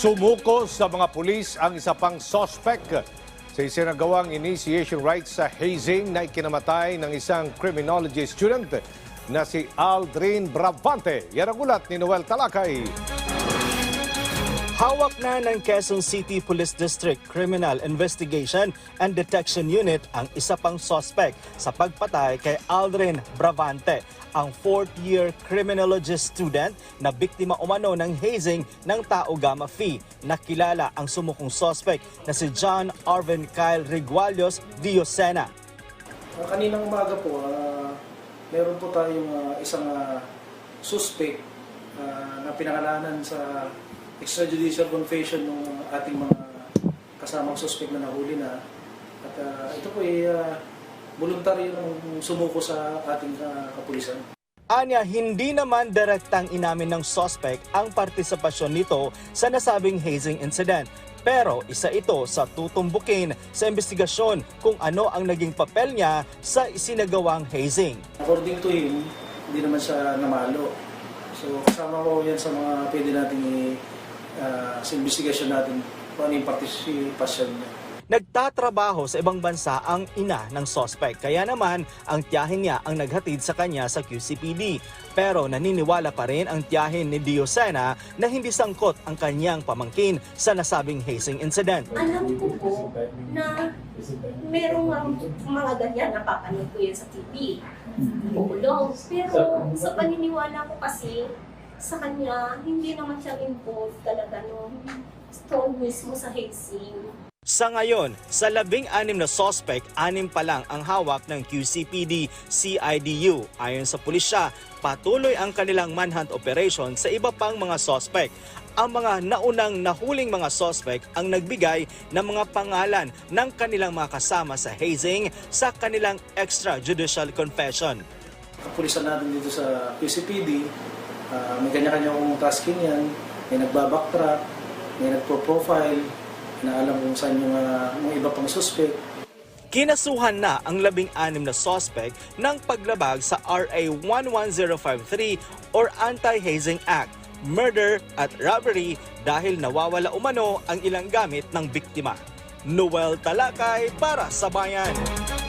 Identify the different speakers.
Speaker 1: Sumuko sa mga pulis ang isa pang sospek sa isinagawang initiation rites sa hazing na ikinamatay ng isang criminology student na si Aldrin Bravante. Yan ang ulat ni Noel Talakay.
Speaker 2: Hawak na ng Quezon City Police District Criminal Investigation and Detection Unit ang isa pang suspect sa pagpatay kay Aldrin Bravante, ang fourth-year criminology student na biktima umano ng hazing ng Tao Gamma Phi. Nakilala ang sumukong suspect na si John Arvin Kyle Rigualios Diosena.
Speaker 3: Uh, kaninang umaga po, ah, meron po tayong ah, isang ah, suspect ah, na pinangalanan sa extrajudicial confession ng ating mga kasamang suspect na nahuli na. At ah, ito po ay uh, voluntary yung sumuko sa ating ah, kapulisan.
Speaker 2: Anya, hindi naman direktang inamin ng suspect ang partisipasyon nito sa nasabing hazing incident. Pero isa ito sa tutumbukin sa investigasyon kung ano ang naging papel niya sa isinagawang hazing.
Speaker 3: According to him, hindi naman siya namalo. So kasama ko yan sa mga pwede nating ah, sa investigation natin kung ano yung participation niya.
Speaker 2: Nagtatrabaho sa ibang bansa ang ina ng suspect kaya naman ang tiyahin niya ang naghatid sa kanya sa QCPD. Pero naniniwala pa rin ang tiyahin ni Diosena na hindi sangkot ang kanyang pamangkin sa nasabing hazing incident.
Speaker 4: alam ko po na merong mga ganyan, napapanood ko yan sa TV. Pero sa paniniwala ko kasi, sa kanya, hindi naman siya involved talaga nung stone mismo sa hazing.
Speaker 2: Sa ngayon, sa labing anim na suspect, anim pa lang ang hawak ng QCPD CIDU. Ayon sa pulisya, patuloy ang kanilang manhunt operation sa iba pang mga suspect. Ang mga naunang nahuling mga suspect ang nagbigay ng mga pangalan ng kanilang mga kasama sa hazing sa kanilang extrajudicial confession.
Speaker 3: kapulisan natin dito sa QCPD, ah, may kanya-kanya kong tasking yan, may nagbabacktrack, may nagpo-profile, na alam kung saan yung, ah, mga iba pang suspect.
Speaker 2: Kinasuhan na ang labing-anim na suspect ng paglabag sa RA 11053 or Anti-Hazing Act, murder at robbery dahil nawawala umano ang ilang gamit ng biktima. Noel Talakay para sa Bayan.